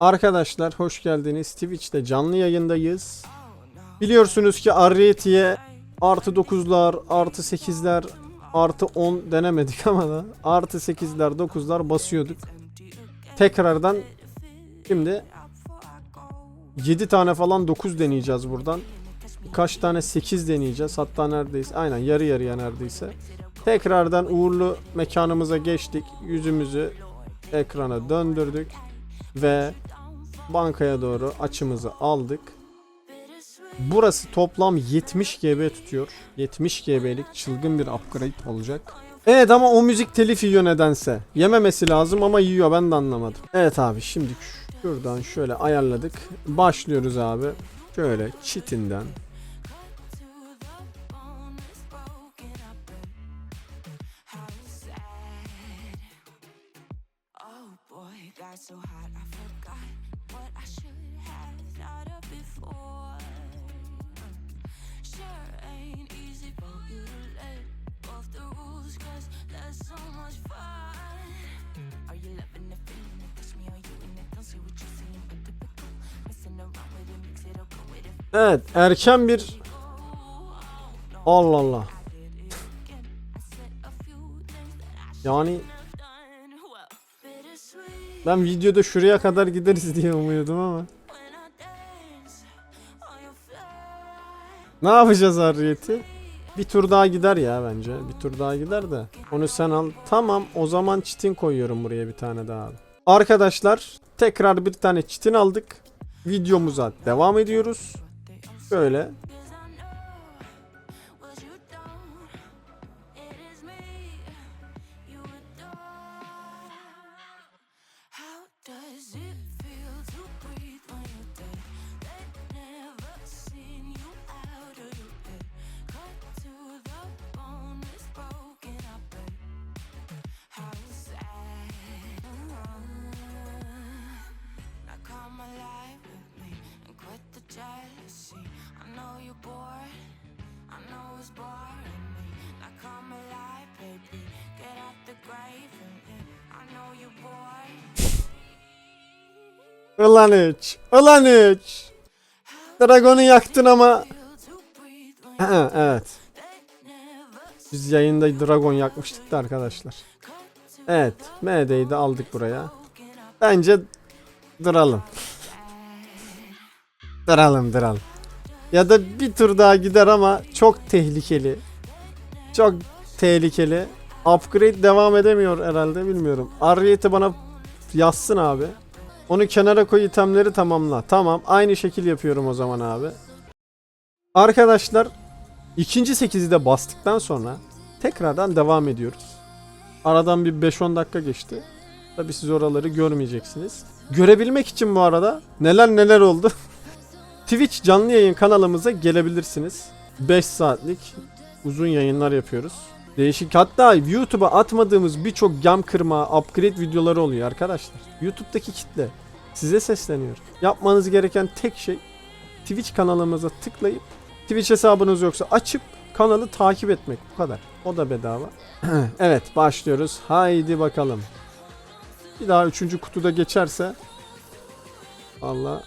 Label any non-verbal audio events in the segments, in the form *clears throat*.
Arkadaşlar hoş geldiniz. Twitch'te canlı yayındayız. Biliyorsunuz ki Arrietty'ye artı 9'lar, artı 8'ler, artı 10 denemedik *laughs* ama da artı 8'ler, 9'lar basıyorduk. Tekrardan şimdi 7 tane falan 9 deneyeceğiz buradan. Birkaç tane 8 deneyeceğiz. Hatta neredeyse aynen yarı yarıya neredeyse. Tekrardan uğurlu mekanımıza geçtik. Yüzümüzü ekrana döndürdük ve bankaya doğru açımızı aldık. Burası toplam 70 GB tutuyor. 70 GB'lik çılgın bir upgrade olacak. Evet ama o müzik telif yiyor nedense. Yememesi lazım ama yiyor ben de anlamadım. Evet abi şimdi şuradan şöyle ayarladık. Başlıyoruz abi. Şöyle çitinden. Got so hot I forgot what I should have thought of before. Sure ain't easy for you to let off the rules, cause that's so much fun. Are you loving the feeling it? Touch me, are you in it? Don't see what you're seeing, but typical. Messing around with it, mix it up, with it. Evet erken bir Allah Allah. I ben videoda şuraya kadar gideriz diye umuyordum ama. Ne yapacağız Harriet'i? Bir tur daha gider ya bence. Bir tur daha gider de. Onu sen al. Tamam o zaman çitin koyuyorum buraya bir tane daha. Arkadaşlar tekrar bir tane çitin aldık. Videomuza devam ediyoruz. Böyle. Jealousy. I know you're bored. I know it's boring me. Now come alive, baby. Get out the grave and I know you're bored. Ulan üç. Ulan üç. Dragon'u yaktın ama. When evet. Biz yayında Dragon yakmıştık da arkadaşlar. Evet. MD'yi de aldık buraya. Bence duralım. Duralım duralım. Ya da bir tur daha gider ama çok tehlikeli. Çok tehlikeli. Upgrade devam edemiyor herhalde bilmiyorum. Arriet'i bana yazsın abi. Onu kenara koy itemleri tamamla. Tamam aynı şekil yapıyorum o zaman abi. Arkadaşlar ikinci 8'i de bastıktan sonra tekrardan devam ediyoruz. Aradan bir 5-10 dakika geçti. Tabi siz oraları görmeyeceksiniz. Görebilmek için bu arada neler neler oldu. *laughs* Twitch canlı yayın kanalımıza gelebilirsiniz. 5 saatlik uzun yayınlar yapıyoruz. Değişik hatta YouTube'a atmadığımız birçok cam kırma, upgrade videoları oluyor arkadaşlar. YouTube'daki kitle size sesleniyor. Yapmanız gereken tek şey Twitch kanalımıza tıklayıp Twitch hesabınız yoksa açıp kanalı takip etmek bu kadar. O da bedava. *clears throat* evet başlıyoruz. Haydi bakalım. Bir daha üçüncü kutuda geçerse Allah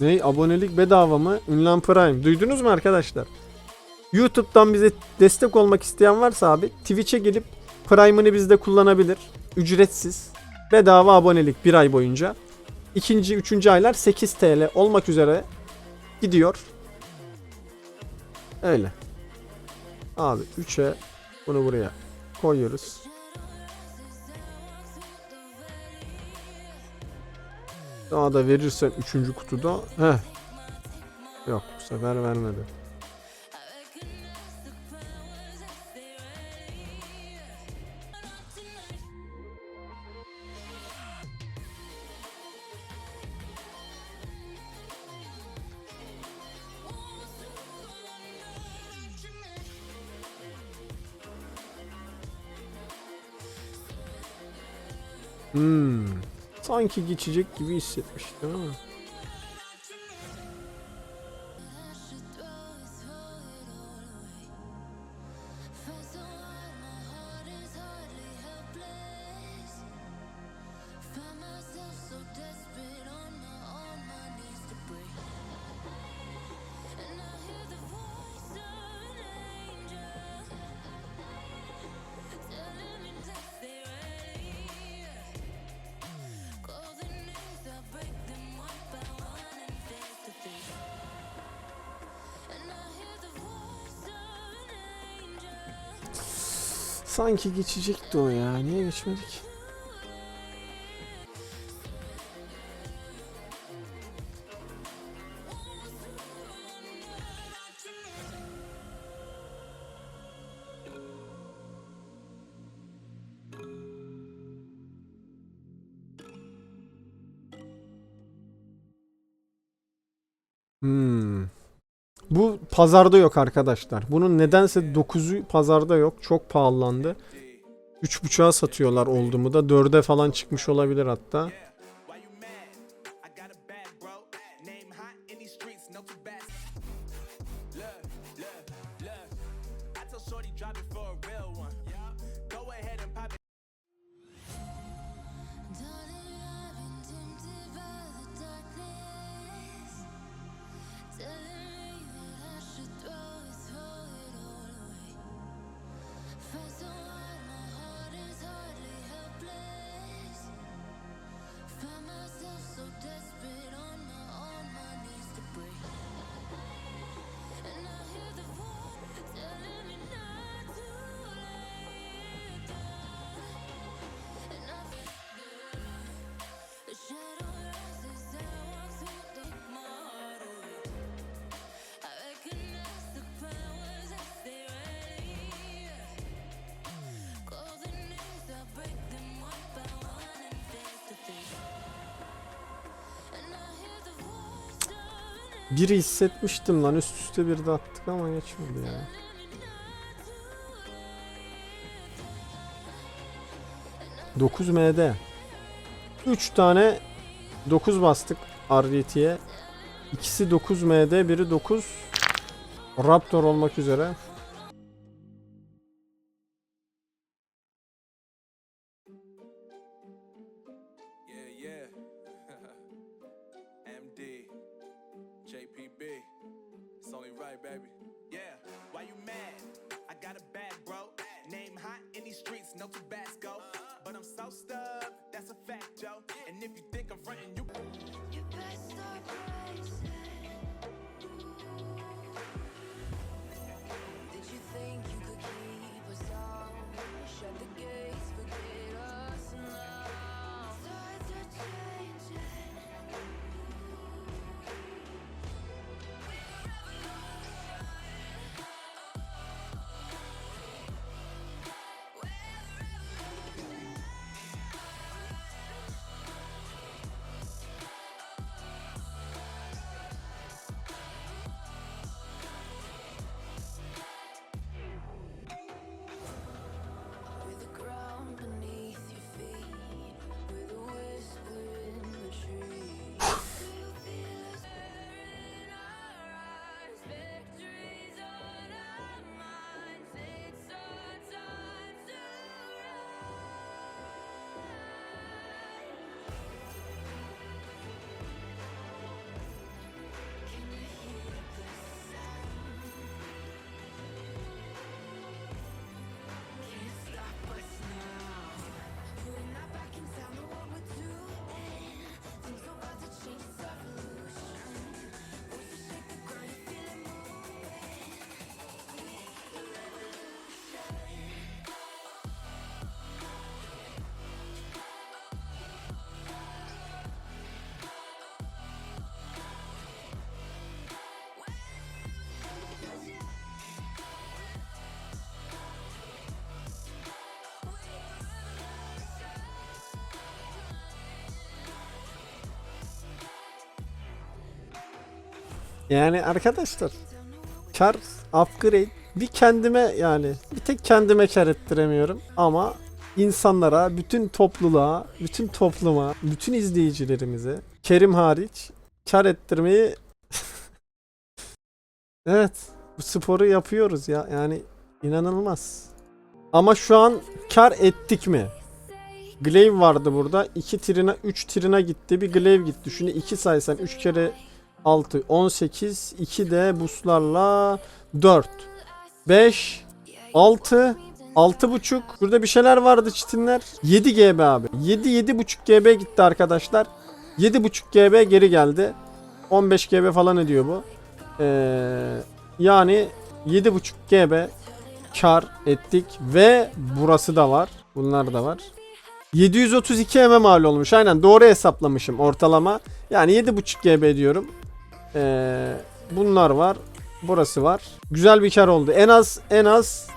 ne abonelik bedava mı? Ünlem Prime. Duydunuz mu arkadaşlar? YouTube'dan bize destek olmak isteyen varsa abi Twitch'e gelip Prime'ını bizde kullanabilir. Ücretsiz. Bedava abonelik bir ay boyunca. İkinci, üçüncü aylar 8 TL olmak üzere gidiyor. Öyle. Abi 3'e bunu buraya koyuyoruz. Daha da verirsen 3. kutuda heh. Yok bu sefer vermedi. Hmm. Sanki geçecek gibi hissetmiştim ama. Sanki geçecekti o ya. Niye geçmedik? Hmm. Bu pazarda yok arkadaşlar. Bunun nedense 9'u pazarda yok. Çok pahalandı. 3.5'a satıyorlar oldu mu da 4'e falan çıkmış olabilir hatta. Biri hissetmiştim lan üst üste bir de attık ama geçmedi ya. 9 MD. 3 tane 9 bastık RDT'ye. İkisi 9 MD, biri 9 Raptor olmak üzere. Baby. Yeah, why you mad? I got a bag, bro. Name hot in these streets, no Tabasco. But I'm so stubbed, that's a fact, Joe. And if you think I'm frontin', you. You best. Yani arkadaşlar kar upgrade bir kendime yani bir tek kendime kar ettiremiyorum ama insanlara, bütün topluluğa, bütün topluma, bütün izleyicilerimize Kerim hariç kar ettirmeyi *laughs* Evet bu sporu yapıyoruz ya yani inanılmaz. Ama şu an kar ettik mi? Glaive vardı burada. 2 trina 3 trina gitti. Bir glaive gitti. Şunu 2 saysan 3 kere 6 18 2 de buslarla 4 5 6 6 buçuk. Burada bir şeyler vardı çitinler. 7 GB abi. 7 7 buçuk GB gitti arkadaşlar. 7 buçuk GB geri geldi. 15 GB falan ediyor bu. Ee, yani 7 buçuk GB kar ettik ve burası da var. Bunlar da var. 732 mm mal olmuş. Aynen doğru hesaplamışım ortalama. Yani 7.5 GB diyorum. Ee, bunlar var. Burası var. Güzel bir kar oldu. En az en az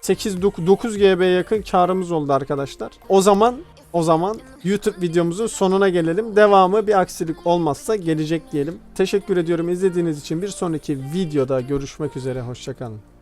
8 9 GB'ye yakın karımız oldu arkadaşlar. O zaman o zaman YouTube videomuzun sonuna gelelim. Devamı bir aksilik olmazsa gelecek diyelim. Teşekkür ediyorum izlediğiniz için. Bir sonraki videoda görüşmek üzere. Hoşçakalın.